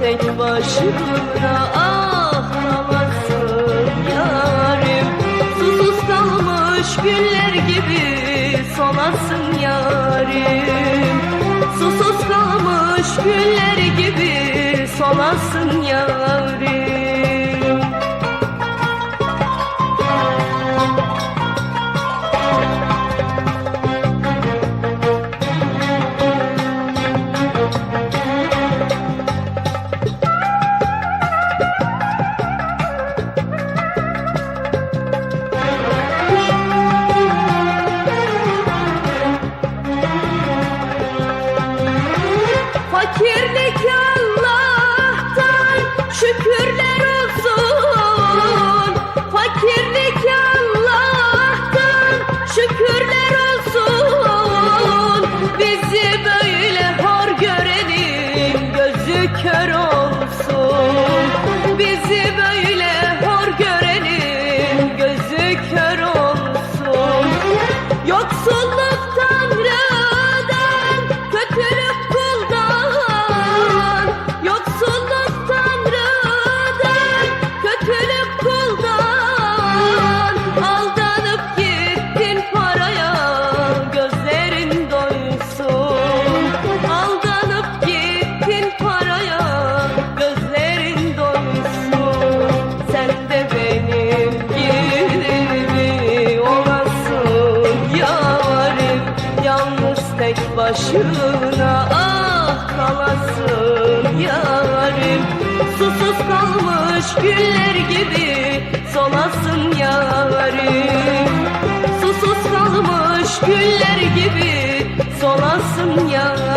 tek başına ağlamasın ah, yarim. Susuz kalmış güller gibi solasın yarim. Susuz kalmış güller gibi solasın yarim. Kör Yalnız tek başına ah kalasın yarim. Susuz kalmış güller gibi solasın yarim. Susuz kalmış güller gibi solasın yarim